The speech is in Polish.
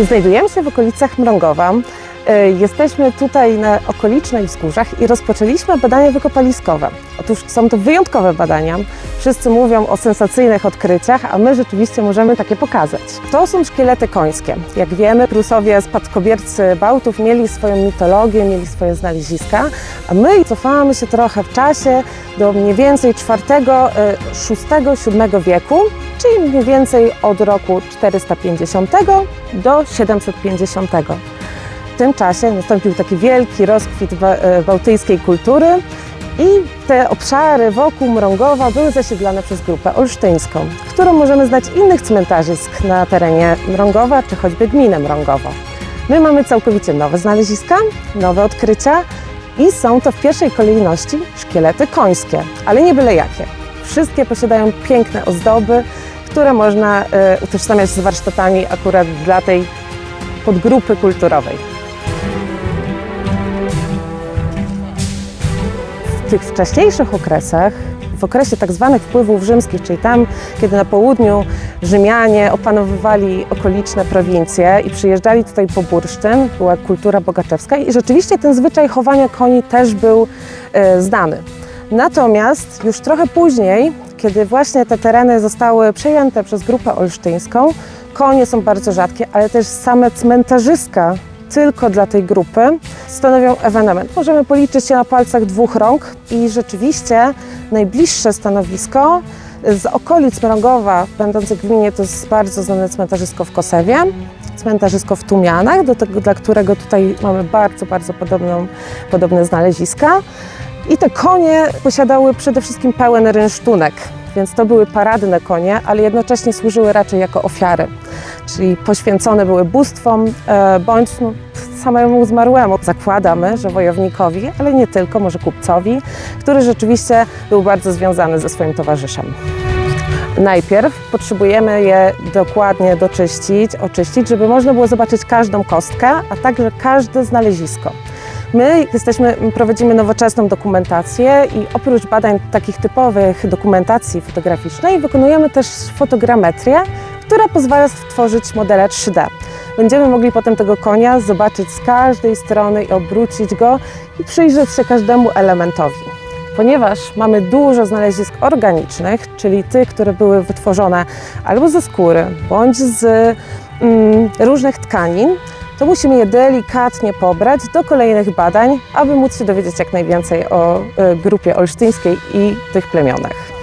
Znajdujemy się w okolicach Mrągowa. E, Jesteśmy tutaj na okolicznych wzgórzach i rozpoczęliśmy badania wykopaliskowe. Otóż są to wyjątkowe badania. Wszyscy mówią o sensacyjnych odkryciach, a my rzeczywiście możemy takie pokazać. To są szkielety końskie. Jak wiemy, Prusowie spadkobiercy Bałtów mieli swoją mitologię, mieli swoje znaleziska, a my cofamy się trochę w czasie do mniej więcej IV, VI-VII wieku, czyli mniej więcej od roku 450 do 750. W tym czasie nastąpił taki wielki rozkwit e, bałtyckiej kultury i te obszary wokół Mrągowa były zasiedlane przez grupę olsztyńską, którą możemy znać innych cmentarzysk na terenie Mrągowa czy choćby gminy Mrągowo. My mamy całkowicie nowe znaleziska, nowe odkrycia i są to w pierwszej kolejności szkielety końskie, ale nie byle jakie. Wszystkie posiadają piękne ozdoby, które można e, utożsamiać z warsztatami akurat dla tej podgrupy kulturowej. Tych wcześniejszych okresach, w okresie tak zwanych wpływów rzymskich, czyli tam, kiedy na południu Rzymianie opanowywali okoliczne prowincje i przyjeżdżali tutaj po bursztyn, była kultura bogaczewska i rzeczywiście ten zwyczaj chowania koni też był e, znany. Natomiast już trochę później, kiedy właśnie te tereny zostały przejęte przez grupę olsztyńską, konie są bardzo rzadkie, ale też same cmentarzyska tylko dla tej grupy stanowią ewenement. Możemy policzyć się na palcach dwóch rąk i rzeczywiście najbliższe stanowisko z okolic Mrągowa, będących w gminie, to jest bardzo znane cmentarzysko w Kosewie, cmentarzysko w Tumianach, do tego, dla którego tutaj mamy bardzo, bardzo podobną, podobne znaleziska. I te konie posiadały przede wszystkim pełen rynsztunek, więc to były paradne konie, ale jednocześnie służyły raczej jako ofiary, czyli poświęcone były bóstwom e, bądź no, samemu zmarłemu. Zakładamy, że wojownikowi, ale nie tylko, może kupcowi, który rzeczywiście był bardzo związany ze swoim towarzyszem. Najpierw potrzebujemy je dokładnie doczyścić, oczyścić, żeby można było zobaczyć każdą kostkę, a także każde znalezisko. My jesteśmy, prowadzimy nowoczesną dokumentację i oprócz badań takich typowych dokumentacji fotograficznej wykonujemy też fotogrametrię, która pozwala stworzyć modele 3D. Będziemy mogli potem tego konia zobaczyć z każdej strony i obrócić go i przyjrzeć się każdemu elementowi. Ponieważ mamy dużo znalezisk organicznych, czyli tych, które były wytworzone albo ze skóry, bądź z mm, różnych tkanin, to musimy je delikatnie pobrać do kolejnych badań, aby móc się dowiedzieć jak najwięcej o y, grupie olsztyńskiej i tych plemionach.